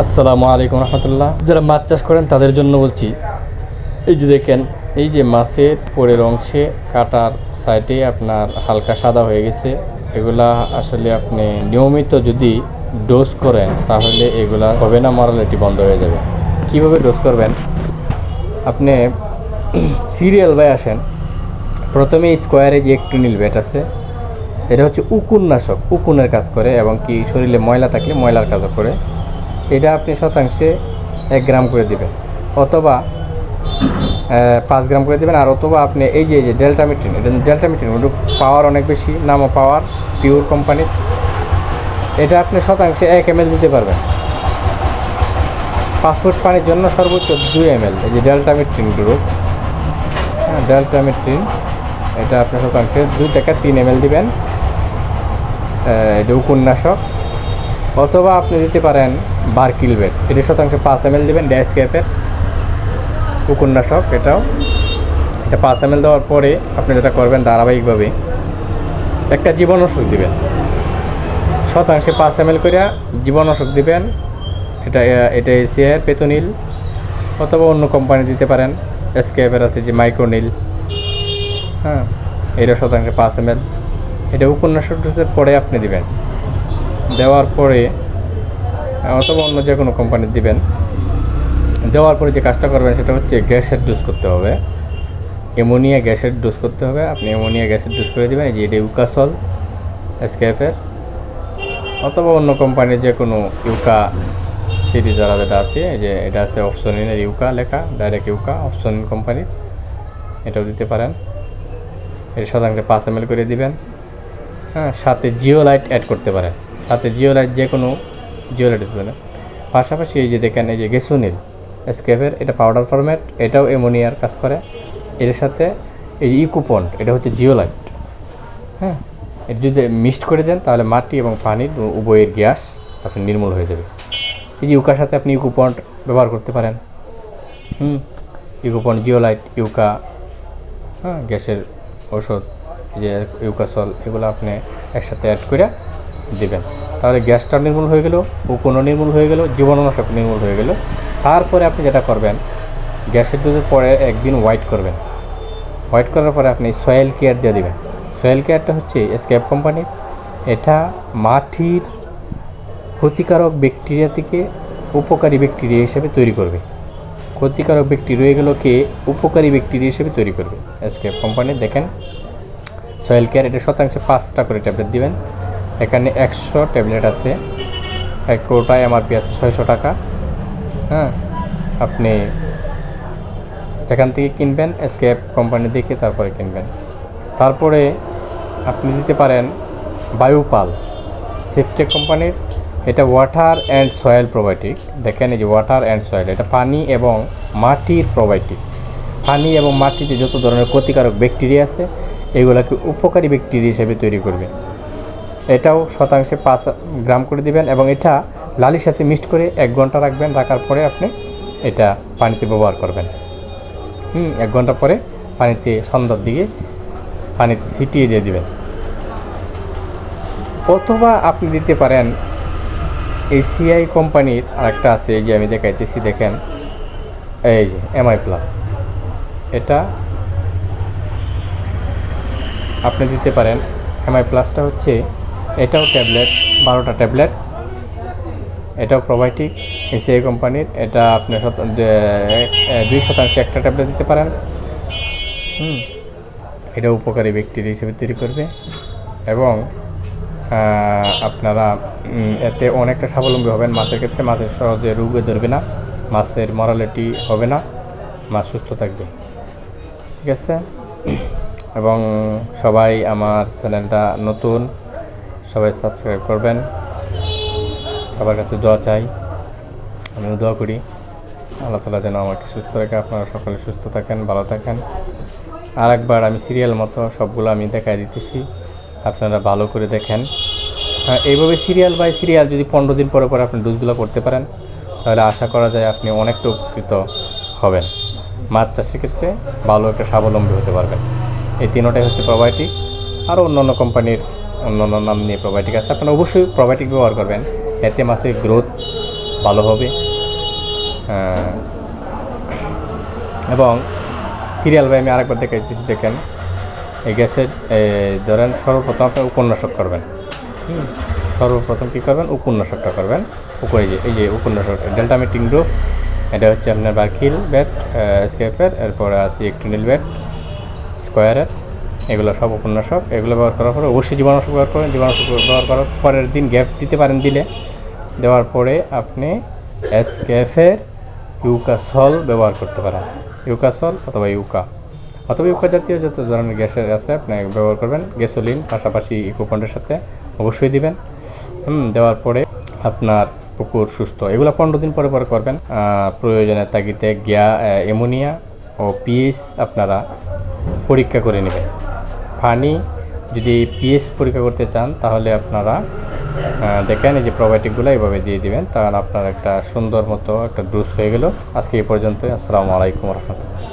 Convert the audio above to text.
আসসালামু আলাইকুম রহমতুল্লাহ। যারা মাছ চাষ করেন, তাদের জন্য বলছি, এই যে দেখেন, এই যে মাছের পরের অংশে কাটার সাইডে আপনার হালকা সাদা হয়ে গেছে। এগুলা আসলে আপনি নিয়মিত যদি ডোজ করেন, তাহলে এগুলা হবে না মরালিটি বন্ধ হয়ে যাবে। কীভাবে ডোজ করবেন? আপনি সিরিয়াল বাই আসেন, প্রথমে স্কোয়ারে যে একটু নীল ব্যাট আছে। এটা হচ্ছে উকুন নাশক উকুনের কাজ করে এবং কি শরীরে ময়লা থাকলে ময়লার কাজও করে। এটা আপনি শতাংশে এক গ্রাম করে দিবেন। অথবা পাঁচ গ্রাম করে দেবেন, আর অথবা আপনি এই যে যে ডেল্টামিট্রিন এটা ডেল্টামিট্রিন ওটা পাওয়ার অনেক বেশি নামও পাওয়ার পিওর কোম্পানির এটা আপনি শতাংশে এক এম দিতে পারবেন। ফুট পানির জন্য সর্বোচ্চ দুই এম এল এই যে ডেল্টামিট্রিন গ্রুপ হ্যাঁ ডেল্টামিট্রিন এটা আপনি শতাংশে দুই থেকে তিন এম দিবেন। এটা উপন্যাসক। অথবা আপনি দিতে পারেন বার্কিল বেড। এটি শতাংশ পাঁচ এম এল দেবেন ড্যাশ ক্যাপের উপন্যাসক এটাও। এটা পাঁচ এম এল দেওয়ার পরে আপনি যেটা করবেন ধারাবাহিকভাবে, একটা জীবাণুষক দেবেন। শতাংশে পাঁচ এম এল করে জীবাণুষক দিবেন, এটা এটা এসিয়ার পেতনিল, অথবা অন্য কোম্পানি দিতে পারেন এসকেএফের আছে যে মাইক্রোনিল। হ্যাঁ এটা শতাংশে পাঁচ এম এল এটা উপন্যাসক পরে আপনি দিবেন। দেওয়ার পরে অথবা অন্য যে কোনো কোম্পানির দিবেন। দেওয়ার পরে যে কাজটা করবেন সেটা হচ্ছে গ্যাসের ডোজ করতে হবে। অ্যামোনিয়া গ্যাসের ডোজ করতে হবে। আপনি অ্যামোনিয়া গ্যাসের ডোজ করে দেবেন, এই যে এটা ইউকাসল এসকেএফের অথবা অন্য কোম্পানির যে কোনো ইউকা সিরিজ যারা যেটা আছে, এই যে এটা আছে অপশনিনের ইউকা লেখা ডাইরেক্ট ইউকা অপশনিন কোম্পানির এটাও দিতে পারেন। এটা শতাংশে পাঁচ এম করে দিবেন। হ্যাঁ সাথে জিও লাইট অ্যাড করতে পারেন। সাথে জিও লাইট যে কোনো জিও লাইট পাশাপাশি এই যে দেখেন, এই যে গেসুনিল এসকেফের এটা পাউডার ফরম্যাট এটাও অ্যামোনিয়ার কাজ করে। এর সাথে এই যে ইকুপন্ড, এটা হচ্ছে জিওলাইট। হ্যাঁ এটা যদি মিক্সড করে দেন, তাহলে মাটি এবং পানির উভয়ের গ্যাস আপনি নির্মূল হয়ে যাবে। এই যে ইউকার সাথে আপনি ইকুপন্ড ব্যবহার করতে পারেন। হুম, ইকুপন্ড, জিওলাইট, ইউকা হ্যাঁ গ্যাসের ওষুধ যে ইউকাসল, এগুলো আপনি একসাথে অ্যাড করে দেবেন। তাহলে গ্যাসটা নির্মূল হয়ে গেল, উকুনও নির্মূল হয়ে গেল, জীবাণুনাশক নির্মূল হয়ে গেল। তারপরে আপনি যেটা করবেন, গ্যাসের দুধের পরে একদিন হোয়াইট করবেন। হোয়াইট করার পরে আপনি সয়েল কেয়ার দিয়ে দেবেন। সয়েল কেয়ারটা হচ্ছে স্ক্যাপ কোম্পানির এটা মাটির ক্ষতিকারক ব্যাকটেরিয়া থেকে উপকারী ব্যাকটেরিয়া হিসেবে তৈরি করবে। ক্ষতিকারক ব্যাকটেরিয়াগুলোকে উপকারী ব্যাকটেরিয়া হিসেবে তৈরি করবে। স্ক্যাপ কোম্পানি দেখেন সয়েল কেয়ার এটা শতাংশে পাঁচটা করে ট্যাবলেট দিবেন। এখানে একশো ট্যাবলেট আছে। এক কোটায় এমআরপি আছে ছয়শো টাকা। হ্যাঁ আপনি যেখান থেকে কিনবেন এসকেপ কোম্পানি দেখে তারপরে কিনবেন। তারপরে আপনি দিতে পারেন বায়ুপাল সেফটেক কোম্পানির এটা ওয়াটার অ্যান্ড সয়েল প্রোবায়োটিক দেখেন এই যে ওয়াটার অ্যান্ড সয়েল এটা পানি এবং মাটির প্রোবায়োটিক পানি এবং মাটিতে যত ধরনের ক্ষতিকারক ব্যাকটেরিয়া আছে, এগুলোকে উপকারী ব্যাকটেরিয়া হিসেবে তৈরি করবে। এটাও শতাংশে পাঁচ গ্রাম করে দিবেন এবং এটা লালির সাথে মিক্সড করে এক ঘণ্টা রাখবেন, রাখার পরে আপনি এটা পানিতে ব্যবহার করবেন। হুম, এক ঘণ্টা পরে পানিতে সন্ধ্যার দিকে পানিতে ছিটিয়ে দিয়ে দিবেন। অথবা আপনি দিতে পারেন এসিআই কোম্পানির আরেকটা আছে, এই যে আমি দেখাইতেছি, দেখেন। এই যে এমআই প্লাস। এটা আপনি দিতে পারেন। এমআই প্লাসটা হচ্ছে এটাও ট্যাবলেট, বারোটা ট্যাবলেট। এটাও প্রোবায়োটিক এসিআই কোম্পানির এটা আপনি দুই শতাংশ একটা ট্যাবলেট দিতে পারেন। হুম। এটা উপকারী ব্যাকটেরিয়া হিসেবে তৈরি করবে। এবং আপনারা এতে অনেকটা স্বাবলম্বী হবেন। মাছের ক্ষেত্রে মাছের সহজে রোগে ধরবে না। মাছের মরালিটি হবে না। মাছ সুস্থ থাকবে। ঠিক আছে? এবং সবাই আমার চ্যানেলটা নতুন সবাই সাবস্ক্রাইব করবেন। সবার কাছে দোয়া চাই। আমিও দোয়া করি। আল্লাহ তালা যেন আমাকে সুস্থ রেখে। আপনারা সকলে সুস্থ থাকেন ভালো থাকেন। আর একবার আমি সিরিয়াল মতো সবগুলো আমি দেখাই দিতেছি। আপনারা ভালো করে দেখেন। হ্যাঁ, এইভাবে সিরিয়াল বাই সিরিয়াল যদি পনেরো দিন পরে পরে আপনি ডোজগুলো করতে পারেন তাহলে আশা করা যায় আপনি অনেকটা উপকৃত হবেন। মাছ চাষের ক্ষেত্রে ভালো একটা স্বাবলম্বী হতে পারবেন। এই তিনোটাই হচ্ছে প্রোবায়োটিক আরও অন্য অন্য কোম্পানির অন্য অন্য নাম নিয়ে প্রোবায়োটিক আছে, আপনারা অবশ্যই প্রোবায়োটিক ব্যবহার করবেন। এতে মাছের গ্রোথ ভালো হবে। এবং সিরিয়াল বাই আমি আরেকবার দেখাইতেছি, দেখেন। এই গ্যাসের ধরেন সর্বপ্রথম আপনি উপন্যাসক করবেন। সর্বপ্রথম কী করবেন? উপন্যাসকটা করবেন। উপরে যে, এই যে উপন্যাসকটা ডেল্টা মিটিং গ্রুপ এটা হচ্ছে আপনার বার্কিল ব্যাট স্কেপের এরপরে আছে ইলেকট্রনিল ব্যাট স্কোয়ারের এগুলো সব উপন্যাসক, এগুলো ব্যবহার করার পরে অবশ্যই জীবাণুনাশক ব্যবহার করেন জীবাণুনাশক ব্যবহার করার পরের দিন গ্যাপ দিতে পারেন দিলে। দেওয়ার পরে আপনি এসকেফের ইউকাসল ব্যবহার করতে পারেন। ইউকাসল অথবা ইউকা। অথবা ইউকা জাতীয় যত ধরনের গ্যাসের আছে আপনি ব্যবহার করবেন। গ্যাসোলিন, পাশাপাশি ইকোপন্ডের সাথে অবশ্যই দিবেন। হুম, দেওয়ার পরে আপনার পুকুর সুস্থ। এগুলো পনেরো দিন পরে পরে করবেন। প্রয়োজনের তাগিদে গ্যা অ্যামোনিয়া ও পিএইচ আপনারা পরীক্ষা করে নেবেন। পানি যদি পিএস পরীক্ষা করতে চান, তাহলে আপনারা দেখেন এই যে প্রোবায়োটিকগুলো এইভাবে দিয়ে দিবেন। তাহলে আপনার একটা সুন্দর মতো একটা ড্রুস হয়ে গেল। আজকে এই পর্যন্ত আসসালামু আলাইকুম রহমতুল্লাহ।